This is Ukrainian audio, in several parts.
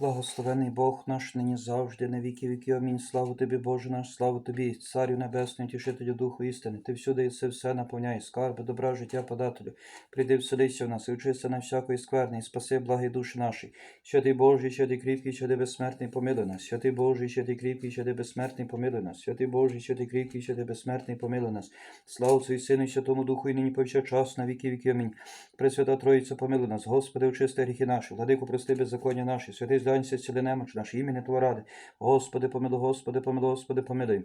Благословений Бог наш нині завжди, на віки віки. Амінь. Слава тобі, Боже наш, слава тобі, Царю Небесний, тішителю Духу істини. Ти всюди і все все наповняй, скарби, добра життя подателю. Прийди вселися в нас і вчися на всякої скверни, і спаси благі душі наші. Що ти Божий, що ти кріпкий, що ти безсмертний, помилуй нас. Що Божий, що ти кріпкий, що ти безсмертний, помилуй нас. Ти Божий, що ти кріпкий, що ти безсмертний, помилуй нас. Слава і Сину, і Святому Духу, і нині повсякчас, на віки віки. Амінь. Пресвята Троїця, помилуй нас, Господи, очисти гріхи наші, владику, прости беззаконня наші, святий зданься, зціли немоч наші, імені Твого ради. Господи, помилуй, Господи, помилуй, Господи, помилуй.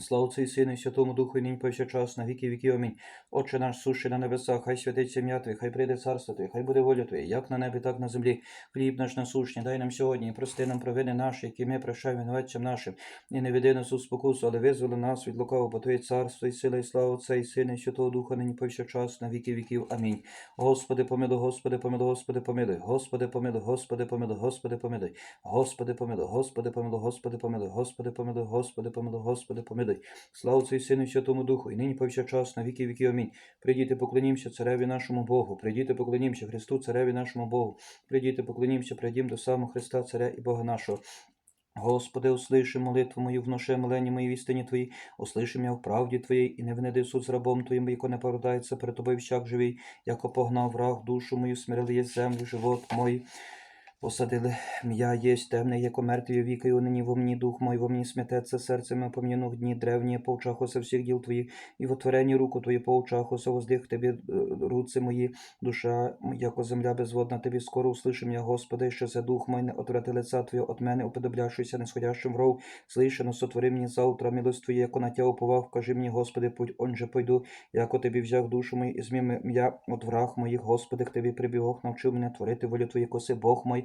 Слава і Сину, і Святому Духу, і нині повсякчас, на віки віки. Амінь. Отче наш, сущий на небесах, хай святиться ім'я Твоє, хай прийде царство Твоє, хай буде воля Твоя, як на небі, так на землі. Хліб наш насущний, дай нам сьогодні, і прости нам провини наші, які ми прощаємо винуватцям нашим. І не веди нас у спокусу, але визволи нас від лукавого, бо Твоє царство і сила, і слава Отця і Сина, і Святого Духа, нині повсякчас, на віки віків. Амінь. Господи, помилуй, Господи, помилуй, Господи, помилуй, Господи, помилуй, Господи, помилуй, Господи, помилуй, Господи, помилуй, Господи, помилуй, Господи, помилуй, Господи, помилуй, Господи, помилуй, Господи, помилуй. Слава Отцю і Сину, і Святому Духу, і нині повсякчас, на віки віків. Амінь. Прийдіте, поклонімося цареві нашому Богу, прийдіте, поклонімося Христу, цареві нашому Богу, прийдіте, поклонімося, прийдім до самого Христа, Царя і Бога нашого. Господи, услыши молитву мою, вноши милені мої в істині Твої, услыши мене в правді Твоїй, і не винеди суд з рабом Твоїм, яко не повертається перед Тобою всяк живий, яко погнав враг душу мою, смирили є землю, живот мой. Посадили м'я єсть темне, яко мертві віки, і нині во мені дух мой, во мені смететься серце моє пом'яну в дні древні, по очах всіх діл твоїх, і в отворенні руку твої по очах воздих тобі е, руці мої, душа, яко земля безводна, тобі скоро услышим я, Господи, що за дух мой не отврати лица Твоє от мене, уподобляшуйся несходящим в ров, слышано, сотвори мені завтра, милость Твоя, яко на тя уповав, кажи мені, Господи, путь, он же пойду, яко тобі взяв душу мою, і змім я от враг моїх, Господи, к тобі прибігох, навчив мене творити волю Твою, коси Бог мой,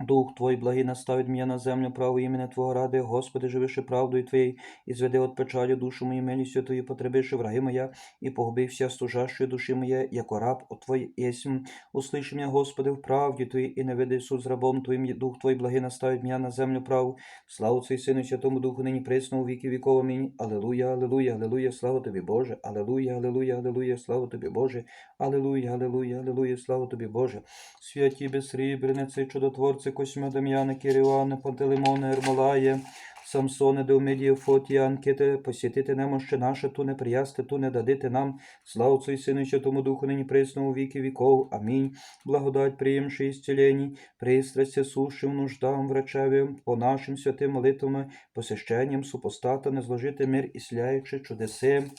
Дух Твой благий наставить мене на землю право імені Твого ради, Господи, живиши правдою Твоєю, і зведи от печалі душу мою милістю Твою, потребивши враги моя, і погубився служащої душі моє, яко раб от Твой єсмь. Услыши мене, Господи, в правді Твоїй, і не веди суд з рабом Твоїм, Дух Твой благий наставить мене на землю праву. Славу Цей Сину, Святому Духу, нині присно у віки віков. Амінь. Алелуя, алелуя, алелуя, слава Тобі, Боже, алелуя, алелуя, алелуя, слава Тобі, Боже, алелуя, алелуя, алелуя, слава Тобі, Боже. Святі безсрібрениці, чудотворці, Косьма Дем'яне, Кіріоане, Пантелеймоне, Ермолає, Самсоне, Деумедія, Фотія, Анкете, посітити немоще наше, ту не приясти, ту не дадити нам. Славу Отцю і Сину, і Святому Духу, нині присно у віки віков. Амінь. Благодать, приємши ісцілені, пристрасті сушим нуждам врачевим, по нашим святим молитвами, посещенням супостата, не зложити мир і сляючи чудеси.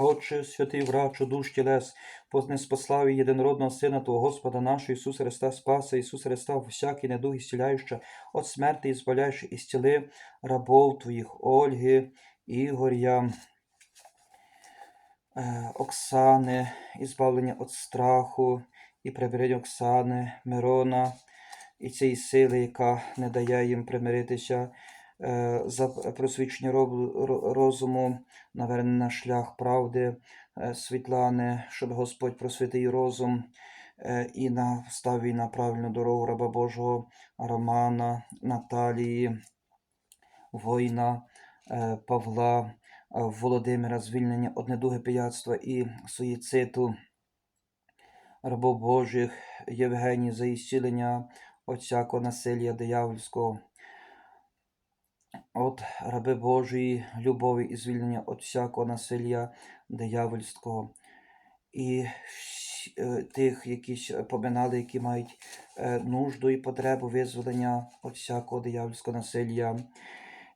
Отче, святий врачу душ тілес, не спаслав єдинородного Сина Твого Господа нашого Ісуса Христа Спаса, Ісус Христа, всякий недуг ісціляюча, от смерти ізбавляючи, ісціли рабов Твоїх, Ольги, Ігоря, е, Оксани, ізбавлення від страху, і прибереження Оксани, Мирона, і цієї сили, яка не дає їм примиритися, за просвічення розуму, навернення на шлях правди, е, Світлани, щоб Господь просвітив розум е, і настав її на правильну дорогу раба Божого Романа, Наталії, воїна е, Павла, е, Володимира, звільнення від недуги пияцтва і суїциту, рабов Божих, Євгенії за ісцілення от всякого насилля диявольського. От раби Божої, любові і звільнення від всякого насилля диявольського. І е, тих, які поминали, які мають е, нужду і потребу визволення від всякого диявольського насилля.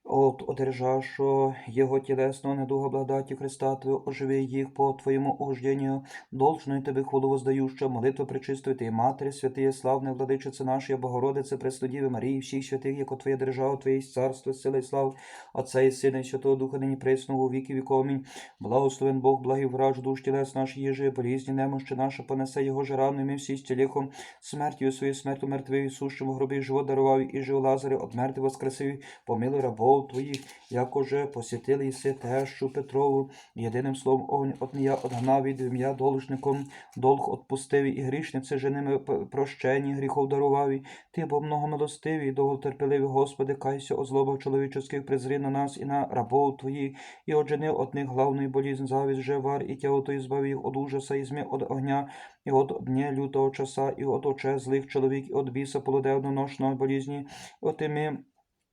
От одержавши його тілесного недуга благодаті Христа Твого, оживи їх по Твоєму угожденню, должною Тебе хвалу воздающа, молитва пречистої Ти Матері, святиє, славне владичице нашої, Богородице, Преснодіви Марії, всіх святих, яко Твоя держава, Твоє царство, сила і слав, Отця і Сина, і Святого Духа, нині пресно, у віки віков. Амінь. Благословен Бог, благий враж, душ тілес наші їжі, болізні, немощі наша, понесе його і ми всі з тіліхом, смертю свою смертю мертвий, сущому гробі, живот дарував, і жив Лазарю, от мертвих воскресив, помилуй рабов рабов твоїх, як уже посітили єси тещу Петрову, єдиним словом огонь однія одгнав від ім'я должником, долг отпустиві і грішниці женими прощені, гріхов даруваві, ти бо многомилостивий, і довготерпеливий, Господи, кайся о злобах чоловічих, презри на нас і на рабов твоїх, і оджени от них главної болізнь, завість, же вар, і тяготу, і збави їх от ужаса, і зми от огня, і от дня лютого часа, і от оче злих чоловік, і от біса полоде одноношного болізні, от ими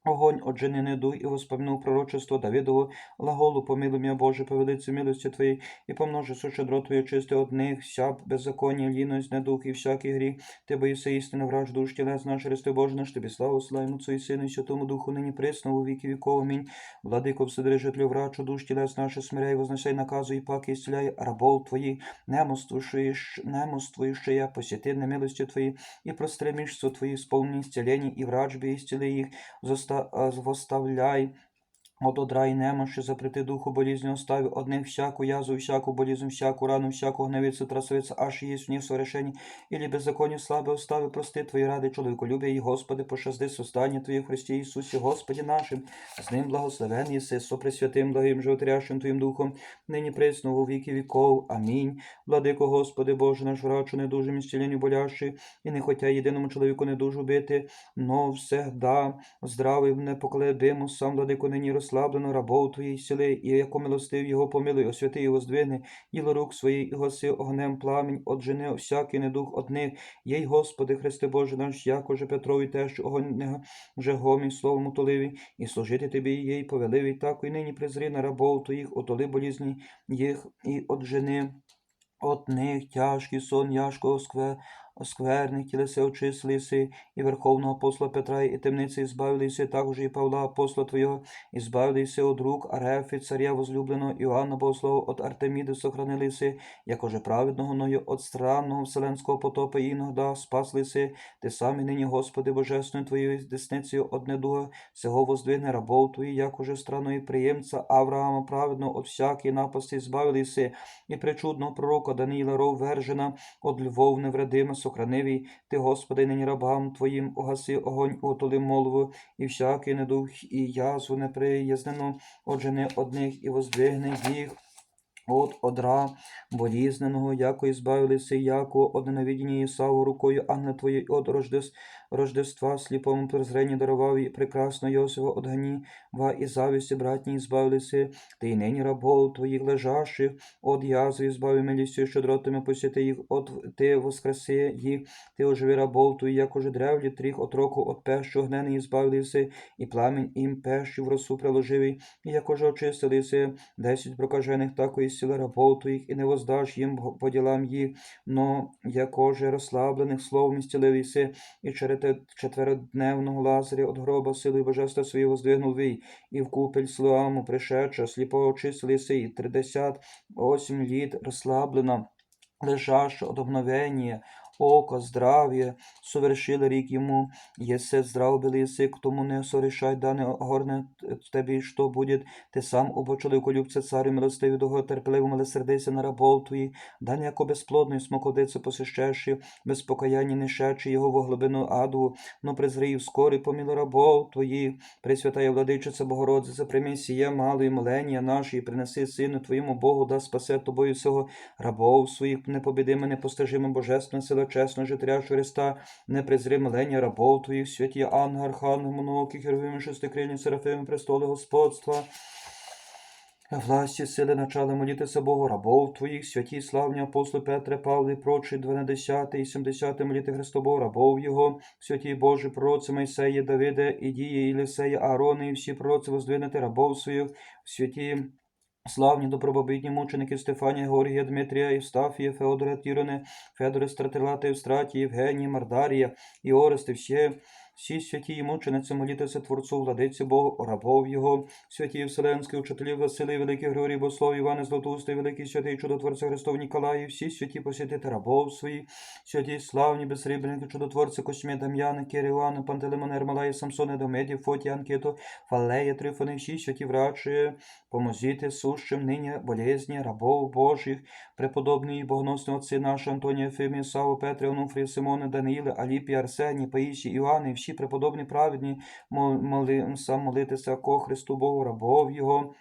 Огонь от женини дух і воспомнув пророчество Давидову, глаголу помилуй м'я Боже, по велиці милості Твоїй, і помножи сушедро Твоє чисте од них, вся беззаконня, ліность, недух і всякий гріх, Ти боїся істини, враж душ тілес наш, Христи Боже наш, Тобі славу, славимо Отцу Сину, і Святому Духу, нині присно, у віки віков, амінь. Владико, вседержителю, врачу, душ тілес наше, смиряй, вознесай наказу і паки, ісціляй рабов Твоїх, немоствуєш, немоствуєш я, посіти немилості Твої, і простри Твої, сповні ісцілені, і врачбі ісціли їх, воставляй, от одра і немощі, запрети духу болізні остави, одних всяку язу, всяку болізнь, всяку рану, всяку гневицю, трасовицю, аж єсть в них сорешені, ілі беззаконні слаби остави, прости Твої ради, чоловіколюбя і Господи, пощасти состані Твої в Христі Ісусі, Господі нашим, з ним благословен єси, со пресвятим, благим, животрящим Твоїм Духом, нині присно у віки віков. Амінь. Владико, Господи Боже наш врачу, недужим і болящий, і не хотя єдиному чоловіку не дуже бити, но всегда здравий, непоколебимо, сам, владико, нині розслаблено рабов Твоїй сили, і яко милостив його помилуй, освяти його здвигни, діло рук своїх, і гаси огнем пламінь, отжени всякий недух од них. Єй, Господи, Христе Боже наш, якоже Петрові теж огонь вже гомі словом утоливий, і служити Тобі їй повеливий, так і нині презри на рабов Твоїх, отоли болізні їх, і отжени. От них тяжкий сон яшко оскве, оскверних тілеси очислися, і Верховного апостола Петра, і темниці збавилися, також і Павла, апостола Твого, і збавилися от рук Арефи, царя возлюбленого, Іоанна Богослова, от Артеміди сохранилися, якоже праведного ною, от странного вселенського потопа іногда спаслися, ти самі нині, Господи, Божественною Твоєю десницею од недуга, сього воздвигне рабов Твої, якоже страної приємця Авраама праведного, от всякої напасті збавилися, і причудного пророка Даниїла ров вержена, од Львов невредима, сохранивий, ти, Господи, нині рабам Твоїм угаси огонь, утоли молву, і всякий недух, і язву неприязнену, отже не одних, і воздвигни їх. От одра болізненого, яко і збавилися, яко од ненавидіння Ісаву рукою ангела Твоєї, от рождес, рождества сліпому презренні дарував і прекрасно Йосифа од гніва і завісті братній збавилися, ти й нині рабов Твоїх лежащих, от язви збави милістю, щедротами посіти їх, от ти воскреси їх, ти оживи рабов Твоїх, як уже древлі тріх от року, от пещу гнений збавилися, і пламінь їм пещу в росу приложивий, і як уже очистилися. Десять прокажених, такої сіли рабов Твоїх, і не воздаш їм по ділам їх, но якоже розслаблених словом зціливися, і через четверодневного лазаря от гроба сили божества свої воздвигнув вій, і в купель слуаму пришедша, сліпо очистили сей, тридесят осім літ розслаблена, лежаща от обновення, око, здрав'я, совершили рік йому, єсе здрав били язик, тому не сорішай, дане горне тобі, що буде, ти сам обо чоловіколюбце, царю милостиві, довго терпеливо милосердися на рабов твої, дане яко безплодної смоковдице посещеши, без покаяння не шечи його во глибину аду, но презрив скорі поміло рабов твоїх, Пресвятая владичице Богородице, прийми сіє малої молення наші, і принеси сину твоєму Богу, да спасе тобою всього рабов своїх, непобідиме, непостижиме божественна сила, чесна життя Христа, не презри рабов твоїх, святі ангел, архангел, моноки, херовими, шестикрильні, серафими, престоли господства. Власті, сили, начали молітися Богу, рабов Твоїх, святі, славні апостоли Петре, Павлі, прочі, 12 і 70 моліти Христобов, рабов Його, святі Божі, пророці Мойсея, Давиде, Ідії, Ілисея, Аарони, і всі пророці воздвинути рабов своїх, святі Славні добробобитні мученики Стефанія, Горгія, Дмитрія, Євстафія, Феодора, Тіроне, Федора, Стратилата, Євстратії, Євгенії, Мардарія, і Орести, всі, всі святі і мучениці молітися Творцу, владиці Богу, рабов Його, святі Вселенські, учителі Василий, Великий Григорій, Бослов, Іване Златоустий, Великий святий чудотворця Христов Ніколаї, всі святі посвятити рабов свої, святі славні, безсрібники, чудотворці Космі, Дам'яни, Кирівани, Пантелеймон, Ермалаї, Самсони, Домеді, Фоті, Анкето, Фалея, Трифони, всі святі врачі, поможіть сущим нині болезні рабов Божих, преподобний богоносний отці наші Антонія, Ефимія, Саву, Петре, Онуфрія, Симоне, Даниїле, Аліпі, Арсеній, Паїші, Іоанни, всі всі преподобні праведні, моли, сам молитися ко Христу Богу, рабов Його,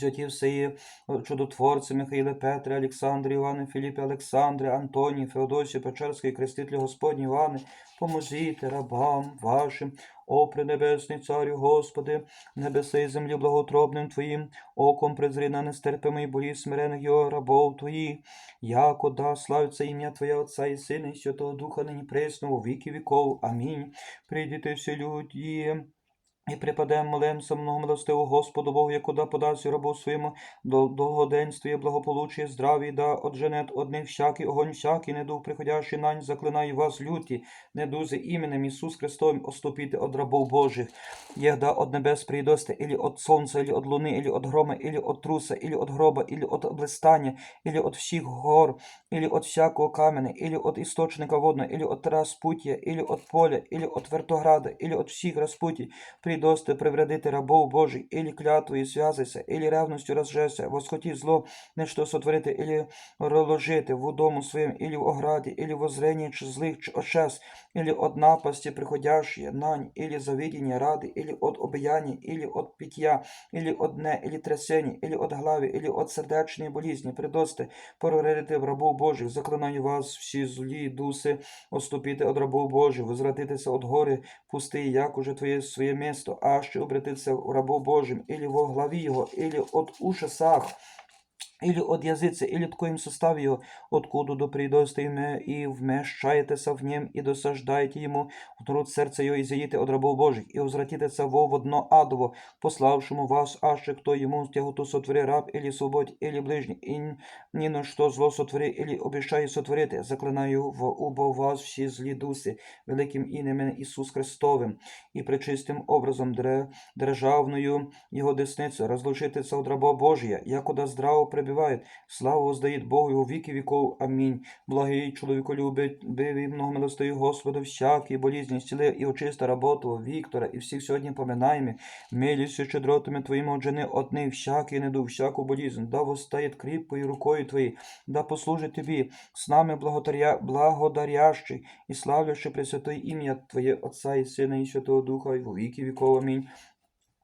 Святі всеї чудотворці Михаїле Петре, Олександре, Іване, Філіпі, Олександре, Антонії, Феодосії, Печерський, Крестителі Господні Іване, поможіть рабам вашим, о пренебесний царю Господи, небеси і землі благотробним Твоїм, оком презри на нестерпимий болі смирених його рабов Твоїх, яко да славиться ім'я Твоє Отця і Сина, і Святого Духа нині пресно, у віки віков. Амінь. Прийдіть всі люди, і припадем молимся много многомилостиву Господу Богу, якода подасть рабу своєму до довгоденстві, благополуччя, здраві, да одженет одних всякий огонь, всякий недух, приходящий нань, заклинаю вас, люті, недузи іменем Ісус Христовим оступіти од рабов Божих, єгда од небес прийдосте, или от сонця, или от луни, или от грома, или от труса, или от гроба, или от блистання, или от всіх гор, или от всякого каменя, или от істочника водного, или от распутья, или от поля, или от вертограда, или от всіх распутій, придости привредити рабов Божий, или клятвою зв'язайся, или ревностью розжеся, восхоті зло, нечто сотворити, или розложити в дому своєму, или в ограді, или в озренні чи злих чи очес, или от напасти приходящие, нань, или завидения рады, или от обаяния, или от питья, или от дне, или трясения, или от глави, или от сердечної болізні, придости, порорити в рабов Божих, заклинаю вас всі злі дуси, оступити од рабов Божих, возвратитися от гори пусти, як уже твоє своє місто, а ще обратитися в рабов Божим, или во главі його, или от ушесах, или от язицы, или ткоим составе его, откуда до придоста ime и вмещаетеся в нем, и досаждаете ему в труд серця його, и заїте от рабов Божих, и возвратитеся во в адово, пославшему вас, аще кто ему тяготу сотвори раб, или свободь, или ближний, и ни на что зло сотвори, или обещає сотворити, заклинаю в убо вас всі злі дуси, великим іменем Ісус Христовим, і пречистим образом дре, державною його десницю, розлучитися от раба Божия, якода здраво пребивает, славу воздает Богу у віки віков. Амінь. Благий чоловіко любить, бивий многомилостивий Господу, всякі болізні, зціли і очиста работу Віктора, і всіх сьогодні поминаємо, милістю щедротами Твоїми оджени одни, всякий неду, всяку болізнь, да восстает кріпкою рукою Твоєю, да послужить Тобі, з нами благодаря, благодарящий і славлячи Пресвятое ім'я Твоє Отця і Сина і Святого Духа, і во віки віков. Амінь.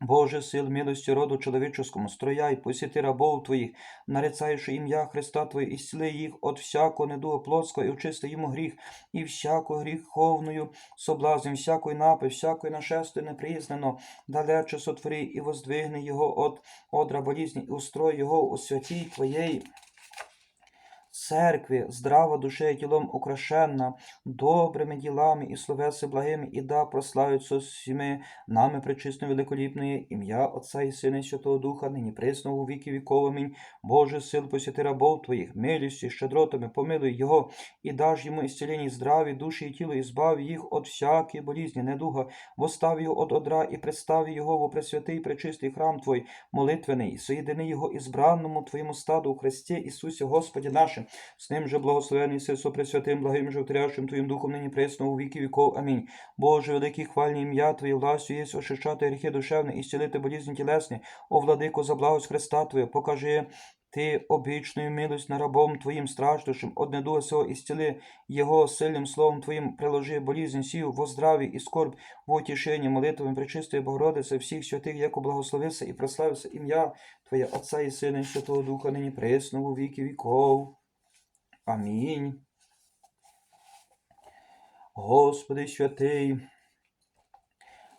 Боже, сил, милості роду чоловічому, строяй, посіти рабов Твоїх, нарицаючи ім'я Христа Твоє, і сіли їх от всякого недуга плотського, і очисти йому гріх, і всяку гріховною соблазнем, всякої напи, всякої нашести непризнано, далече сотвори, і воздвигни його от одра болізні, і устрой його у святій Твоєї церкві, здрава душею і тілом украшенна, добрими ділами і словеси благими, і да прославиться всіми нами пречисно великоліпної ім'я Отця і Сина і Святого Духа, нині присно у віки віков. Амінь. Боже, сил посіти рабов Твоїх, милістю, щедротами, помилуй Його, і даж йому ісцілення здраві, душі і тіло, і збав їх от всякої болізні, недуга, постав його от одра, і представ його во пресвятий, пречистий храм Твой, молитвений, соєдини його ізбранному Твоєму стаду у Христі Ісусі Господі нашим, з ним же благословений си сопресвятим, благим животрящим Твоїм Духом нині пресно у віки віков. Амінь. Боже, великий хвальне ім'я Твоє властю є ошищати гріхи душевні і зцілити болізні тілесні. О, владико, за благость Христа Твоє, покажи ти обічною милость на рабом Твоїм страждущим, од недуга сього і його сильним словом Твоїм, приложи болізнь сію, во здраві і скорб, в утішенні, молитвами пречистої Богородиці, всіх святих, яко благословився і прославився ім'я Твоє Отця і Сина і Святого Духа, нині пресно у віки віков. Амінь. Господи святий,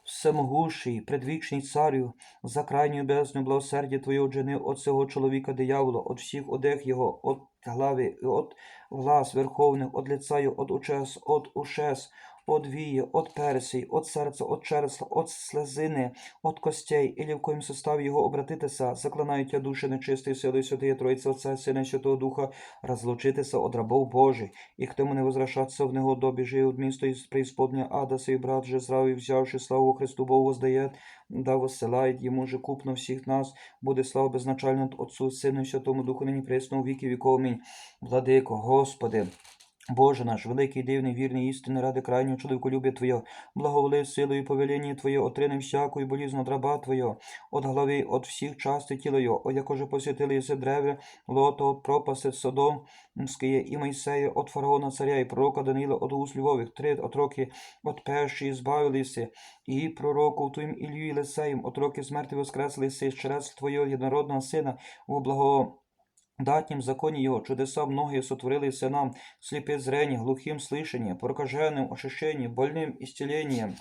всемогущий, предвічний царю, за крайню бездну благосердя Твоє одженив от цього чоловіка диявола, от всіх одех його, от глави, от влас верховних, от лица його, от учес, от ушес, от вії, от персій, от серця, от чересла, от слезини, от костей, і в коїм составі його обратитися, заклинають я душі нечистої силою Святої Троїці Отця, Сина і Святого Духа, розлучитися от рабов Божих, і к тому не возвращатися в негодобі, жив от місто із преисподня ада, сей брат же здравий, взявши славу Христу Богу воздає, да воссилает йому же купно всіх нас, буде слава безначально Отцу, Сину і Святому Духу, нині пресно віки віков. Амінь. Владико, Господи, Боже наш, великий, дивний, вірний, істинний, ради крайнього чоловіколюбя Твоє, благоволи силою повеління Твоє, отрини всякую болізну от раба Твоє, от голови, от всіх частей тіла Його, о якоже посвятили єси древе, лото, от пропаси Содомське, і Мойсея, от фараона царя, і пророка Данила, от уст Львових, три от роки, от перші збавилися, і пророку Твоїм Ілью і Лисеєм, от роки смерти воскреслися через Твого єдинородного Сина, у благо Датнім законі його чудеса многие сотворилися нам, слепе зрение, глухим слышание, прокаженным ощущение, больным исцелением.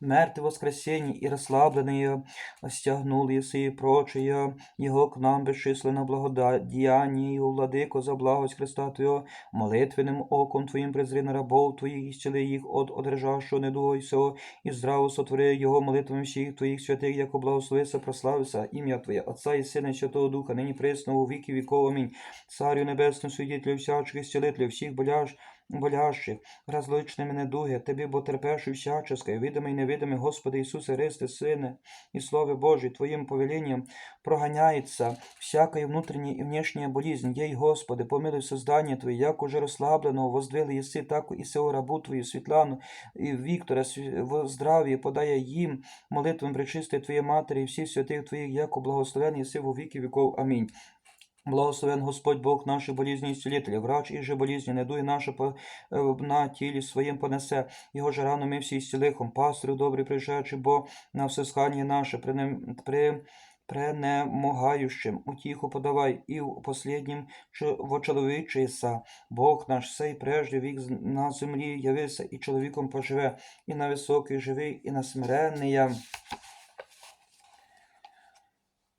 Мертвые воскресенье и расслабленные стягнул еси и прочие его к нам бесчисленно благодеяние, Его, владыко, за благость Христа Твоего, молитвенным оком Твоим презри на рабов Твоих, исцели их от одержавшего недуга и всего, и здраво сотвори Его молитвами всіх Твоїх святих, яко благословися, прославися ім'я Твоє, Отца і Сина і Святого Духа, нині пресно у віки віков. Амінь. Царю небесному, свидетелю всячих исцелителю, всіх боляж, болящих, различними недуги, Тобі, бо терпеш всяческое, видимий і невидимий, Господи Ісусе Христе, Сине, і Слове Божий, Твоїм повелінням проганяється всякая внутренняя и внешняя болезнь. Ей, Господи, помилуй создание Твое, як уже розслабленого воздвили єси, так і сего рабу Твою, Світлану і Віктора, в здраві подає їм молитвам причистої Твоєї Матері і всіх святих Твоїх, яко благословен єси во віки віков. Амінь. Благословен Господь Бог наші болізні ісцелителя, врач і же болізні, недуги наші по, е, на тілі своїм понесе, його же рану ми всі ісцелихом, пастирю добрий пришедший, бо на всесхання наше при, нем- при пренемогающим утіху подавай, і в последнім чо- вочеловічися. Бог наш сей прежде вік на землі явився, і чоловіком поживе, і на високий живий, і на смиренний.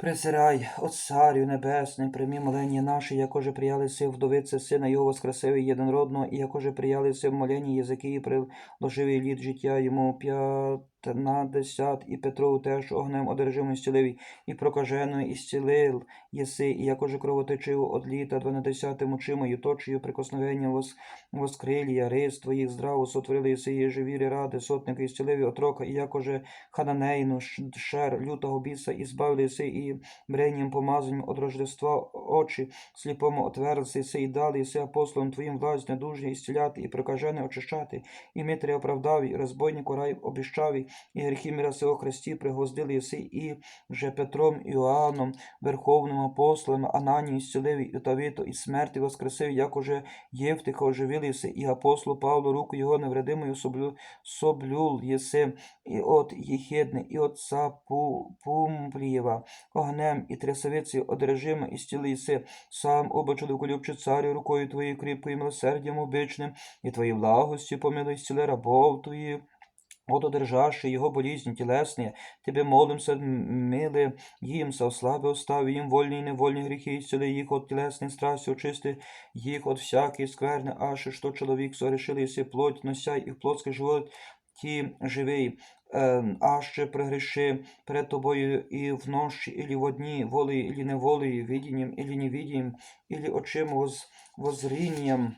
Презирай, от царю небесний, прийми молення наші, якоже приялися вдовице сина його воскресивий єдинородного, і якоже приялися в моленні язики, і приложивий лід життя йому п'ятнадесят, і Петрову теж огнем одержимий стіливий, і прокаженої і стілив єси, і якоже кровотечив од літа дванадесятим очимою, точою прикосновення вос, воскрилія, рис твоїх здраво сотворили єси, і живірі ради, сотники і стіливі отрока, і якоже хананейну, шер, лютого біса, і збавили єси, і бренням помазанням от Рождества очі сліпому отверзися, си, і дали єси апостолам твоїм власть недужні ісціляти, і прокажене очищати, і митрі оправдав, і розбойнику рай обіщав, і гріхи міра сего Христі пригвоздили єси, і вже Петром Іоанном, верховним апостолом, Ананію ісцілив, і Тавіто, і смерті воскресив, як уже Євтиха оживили єси, і апостолу Павлу руку його невредимою соблю, соблюл єси, і от Єхидни, і от Сапу, Пумплієва, огнем і трясовицею одержима і стіли єси, сам оба чоловіколюбче царю рукою твоєю кріпкою милосердям обичним, і твоєю благостю помилуй стіли рабов твоїх, от одержавши його болізні тілесні, тебе молимся, мили їм, ослаби остави їм вольні і невольні гріхи, ісцели їх от тілесних страсті, очисти їх от всякої скверни, аж що чоловік согрешили, єси плоть, носяй і в плотський живот ті живий, а ще прегреши перед тобою і в ночі, і в одні, волею, і неволею, видінням, ілі невидінням, ілі очима воз, воззрінням,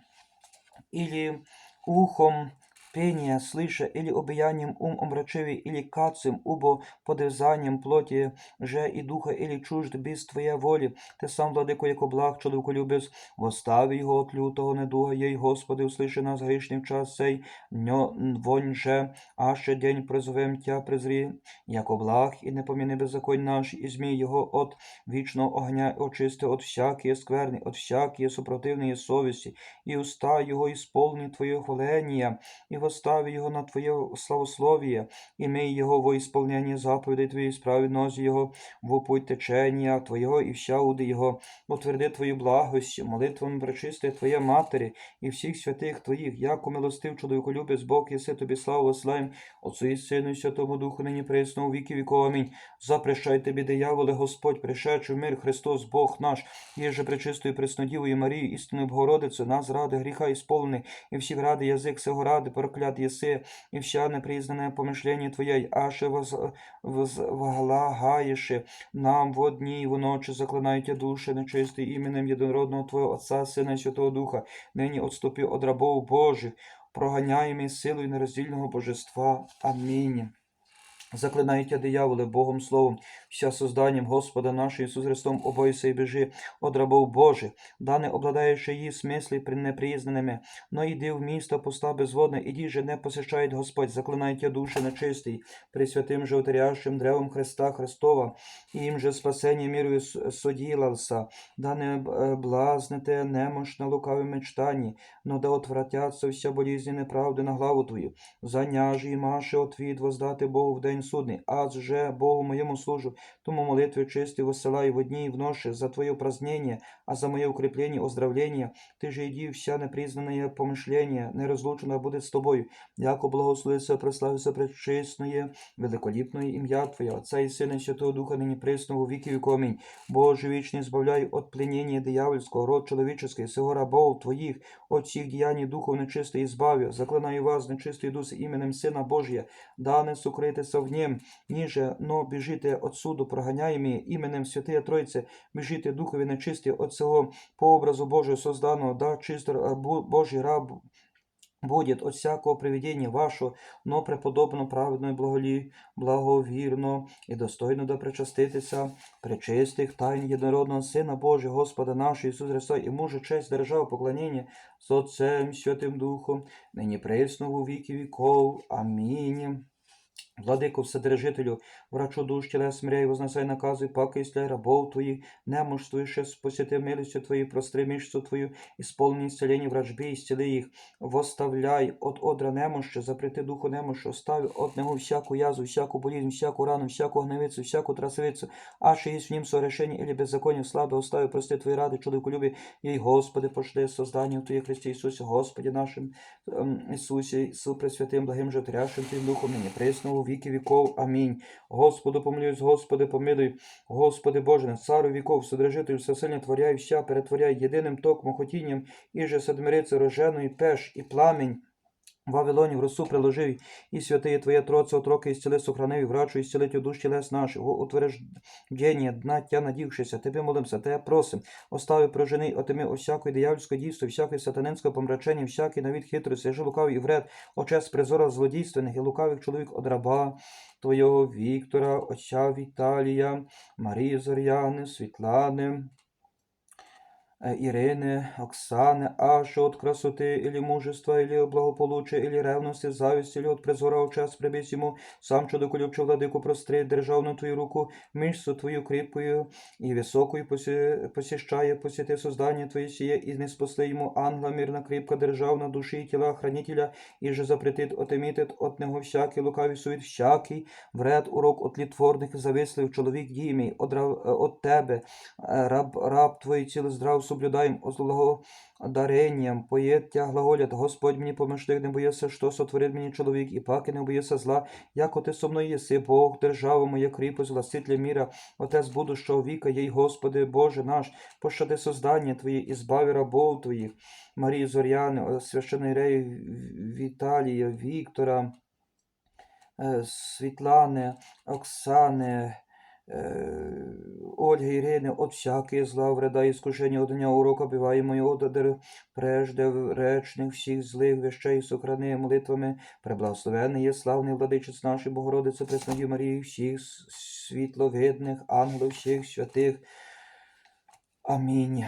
ілі ухом пения слыша, или обаянием ум омрачивый, или кацем, убо подвязанием плоти же и духа, или чужд без твоя волі, ти сам, владико, як облаг, чоловіку любив, восстави його от лютого недуга, єй, Господи, услиши нас грішний в час сей, ньо, вонь же, а ще день призовем тя презрі, як облаг, і не поміни беззаконь наш, і змій його от вічного огня, очисти от всякої скверни, от всякої супротивної совісті, і уста його ісполни Твоє хвалення, і восстави його на Твоє славословие, і мий його во ісполнення заповідей Твоєї справедності його во путь течення Твоєго і всяуди його, утверди Твою благость, молитвами пречисти Твоя Матері і всіх святих Твоїх, яко милостив чоловіколюбець Бог, єси Тобі славу веслаєм, Отцу і Сину і Святому Духу, нині пресно у віки віков. Амінь. Запрещай Тобі, дияволе, Господь, пришедший в мир Христос, Бог наш, єже пречистою преснодівою Марію, істинною Богородицю, нас ради гріха ісполни, і всі ради язик сего ради, проклят єси, і вся непризнане помишлення Твоє, аше воз, воз, нам в одні і в ночі заклинають душі нечисті іменем єдинородного Твого Отця, Сина і Святого Духа, нині отступи од рабов Божих, проганяємо силою нероздільного божества. Амінь. Заклинаю тя, дияволе, Богом Словом, вся созданням Господа нашого Ісус Христом, обойся і біжи, от рабов да не обладаєш її смислі при непризнаними, но йди в місто, поста безводне, іді же не посещають Господь, заклинаю тя душі нечистий, пресвятим же отрящим древом Христа Христова, і їм же спасення мірою соділався, да не е, блазните немощ на лукаві мечтанні, но да отвратяться вся болізні неправди на главу твою, заняжі і маше отвід воздати Богу в день судний, адже Богу моєму служу, тому молитви чисті висилаю в одні і в ноші за Твое празднение, а за моє укрепление, оздравление, Ты же иди вся непризнанное помышление, неразлучно будет с Тобою, яко благословиться, прославиться предчисное, великоліпное ім'я Твоє, Отца і Сина Святого Духа, нині присно у віки віков. Амінь. Боже вічний, збавляй от пленения диявольського, род чоловіческий, сего рабов Твоїх, от всіх діянь духов нечистих избавив, заклинаю вас, нечистий дуси, іменем Сина Божия, дане сокритися нім, ніже, но біжите отсюду, проганяємі іменем Святия Тройце, біжите духові нечисті от цього по образу Божию созданого, да чисто Бу- Божий раб будет от всякого привидения вашого, но преподобно, праведно і благолі, благовірно і достойно да причаститися пречистих тайн єдинородного Сина Божого, Господа нашого Ісуса Христа, і мужу честь держав поклоніння з Отцем Святим Духом, нині присно у віки віков. Амінь. Владико Вседержителю, врачу душ тілес мряй, вознесай накази, паки ісляй рабов твоїх, немощ твою ще спосіти милістю твою, простри мишцю твою, ісполнені ісцелені врачби, ісціли їх, воставляй от одра немощі, запрети духу немощі, оставь от него всяку язу, всяку болізнь, всяку рану, всяку гневицю, всяку трасовицю, аж есть в ним сорешение или беззаконие слабе, остави, прости твої ради, чоловіку любі, їй, Господи, пошли создання в Твоє Христі Ісусі, Господі нашим, ем, Ісусі, Ісу Пресвятим, благим же трящим Твоїм Духом, нині присно у віки віков. Амінь. Господу помилуй, Господи, помилуй, Господи Боже, цару віков, Вседержителю, всесильне творяй, вся, перетворяй єдиним током, хотінням, і же садмириться роженої пеш, і пламінь. Вавилоні в росу приложив, і святиє Твоє троце отроки ісціли сохранив, врачу ісцілить у душ тілес наших, утвердження дна тя надівшися, Тебе молимся, Тебе просим, остави прожени, отими о всякої диявольської дійство, всякої сатанинського помрачення, всякий навід хитрості, же лукавий і вред, очес призора злодійственних і лукавих чоловік од раба Твоєго Віктора, отця Віталія, Марії Зоряни, Світлани, Ирины, Оксаны, аж от красоты или мужества, или благополучия, или ревности, зависти, или от призора у час прибить ему, сам чудо любче владику простри, держав на твою руку, мишцу твою кріпкою і високою посі- посіщає, посіти создання твоє сіє, і не спасли йому ангела мирна кріпка держав на душі і тіла хранителя, і же запретит, отемітит от нього всякий лукавий совіт, всякий вред, урок от літворних завислив, чоловік дімій, од, ра- от тебе, Е, раб, раб твій цілий здрав соблюдаєм, о благодаренням, поєття глаголят, Господь мені помишли, не боїся, що сотворив мені чоловік, і паки не боїся зла, яко ти со мною єси, Бог, держава моя кріпость, властителя міра, Отець будущого віка, єй, Господи, Боже наш, пощади создання Твоє, і збави рабов Твоїх, Марії Зоряни, священої Реї Віталія, Віктора, е, Світлани, Оксани, Ольги Ірини, от всякої зла, вреда і скушення од дня урока биваємо його додер прежде речних всіх злих вещей сохрани молитвами, преблагословенний є славний владичець нашої Богородице, Преснодів Марії, всіх світловидних, ангелів, всіх святих. Амінь.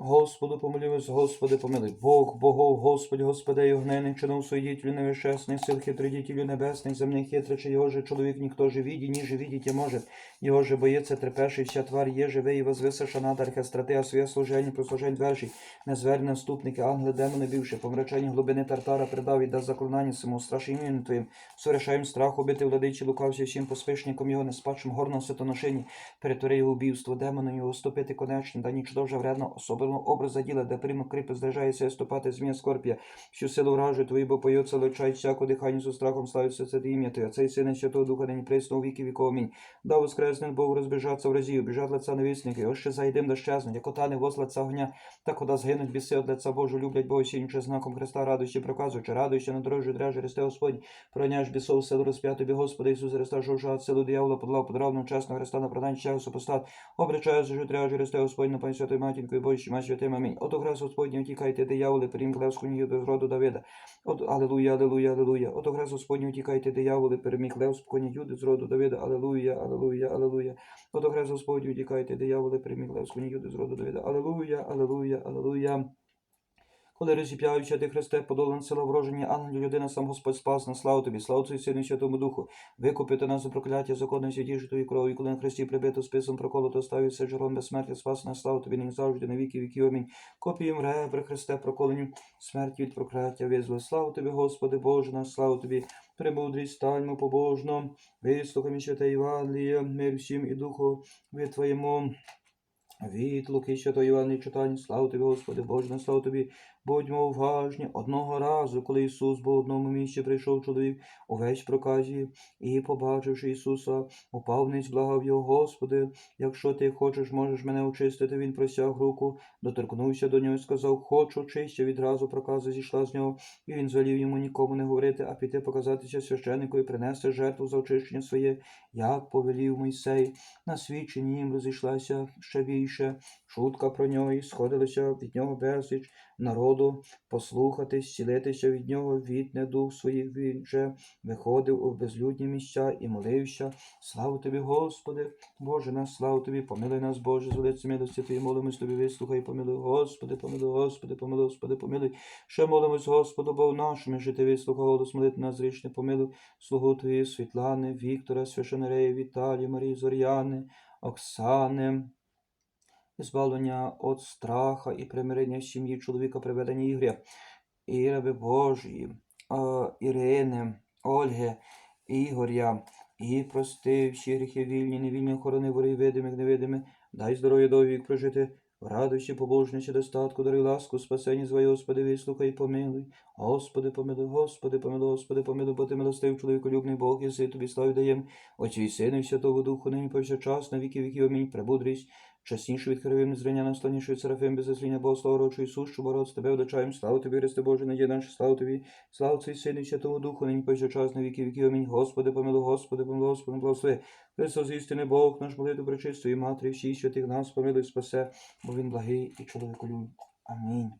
Господу помилуйся, Господи помилуй. Бог, Богов, Господи, Господи, огнений, чинов своїдітелю невещесних, сил хитридітелю небесних, земних хитриче, його же чоловік ніхто же віді, ніже відіти може. Його же боїться трепеший, вся твар є живе, і возвисиша над а своє служення, прослужень дверший, незверні наступники, ангели, демони бівши, помрачені глибини тартара, предав і да заклинання самому страшним ім'ям Твоїм, совершаєм страх, убити владичі, лукався всім поспішником його, неспадшим горном святоношенні, перетвори його вбивство, демону його ступити конечні, да ніч довже вредно, особливо образа діла, де прямо кріпи здержається ступати змія скорпія, всю силу вражу твої, бо поються, личають всяку дихання зі страхом, славиться це ім'я Твоє, цей син Святого Духа, нині присно у віки віков, амінь. Да воскреснет Бог розбіжаться в разію, біжать лиця невісники, ось ще зайдем да щезнуть, як ота не воз лиця огня, так куди згинуть біси от лиця Божу, люблять Бога сінче знаком Христа, радуючи, проказуючи, радуючи на дорожі дрежі, Христе Господь, проняш бісов силу розп'яту Господи Ісус Христа, що вжат силу диявола, подлав подравну чесну Христа на продань часу супостат, обречаю за житря, Христе Господь, на пані святої матінкою, Божі, всіма святим. Амінь. От огрес Господній, утікайте, дияволи, переміг лев сконію до зроду Давида. От, алелуя, алелуя, алелуя. От огрес Господній, утікайте, дияволи, переміг лев споконі юди з роду Давида. Алелуя, алелуя, алелуя. От огрес Господній, утікайте, дияволи, переміг лев споконі юди з роду Давида. Алелуя, алелуя, алелуя. Коли розіп'яючи ти Христе, подолан сила вроження, ангелів людина, сам Господь спас на славу тобі, славу Отцю Сину Святому Духу, викупити нас за прокляття законної святішої твої крові, коли на Христі прибито списом проколото, ставився жиром безсмертя, спас на славу тобі, нині завжди, на віки віків, амінь. Копієм ребра Христе, проколені, смерті від прокляття визволи. Славу тобі, Господи, Боже наш, славу тобі, премудрість, стальмо побожно, вислухами святе Євангеліє, мир всім і духу від Твоєму. Від Луки Святої Івани читання, слава тобі, Господи, Боже, на славу тобі, будьмо уважні. Одного разу, коли Ісус був в одному місці, прийшов чоловік увесь проказі, і, побачивши Ісуса, упав ниць, благав його, Господи, якщо ти хочеш, можеш мене очистити. Він простяг руку, доторкнувся до нього і сказав, хочу чистя. Відразу проказа зійшла з нього, і він звелів йому нікому не говорити, а піти показатися священнику і принести жертву за очищення своє, як повелів Мойсей. На свідченні їм розійшлася ще більше. Шутка про нього, і сходилися від нього безліч народу послухати, зцілитися від нього від недух своїх. Він же виходив у безлюдні місця і молився. Слава тобі, Господи, Боже наш, слава тобі, помилуй нас, Боже, з велиці милості Твої, молимось тобі, вислухай, помилуй, Господи, помилуй, Господи, помилуй, Господи, помилуй. Ще молимось, Господу, Бог нашим, жити вислухай голос молитви нас річне, помилуй, слугу Твої, Світлани, Віктора, Священерея, Віталії, Марії, Зоряни, Оксани, збавлення від страха і примирення в сім'ї чоловіка, приведення Ігоря, і раби Божої, Ірини, Ольги, Ігоря, і прости всі гріхи вільні, невільні охорони ворі видимих, невидимих, дай здоров'я до вік прожити, в радості, побожності, достатку, даруй ласку, спасені звої, Господи, вислухай і помилуй. Господи, помилуй, Господи, помилуй, Господи, помилуй, бо ти милостив, чоловіколюбний Бог, єси, тобі славі даєм, Отцю і Сину, і Святого Духу, нині повсякчас, на віки віків, амінь, пребудрість, частіше від херовим зрення, насланіше від серафим, без засління Богослава, рочу Ісус, що бород з тебе вдачаєм, Слава тобі, Христе Боже, надія наша, слава тобі, славу Цей Сину, Святого Духу, нині повсякчас, на віки віків, амінь, Господи, помилуй, Господи, помилуй, Господи, благослови, Христос істини Бог, наш молитву пречистої Матері, всіх святих нас, помилуй, спасе, бо Він благий і чоловіколюб. Амінь.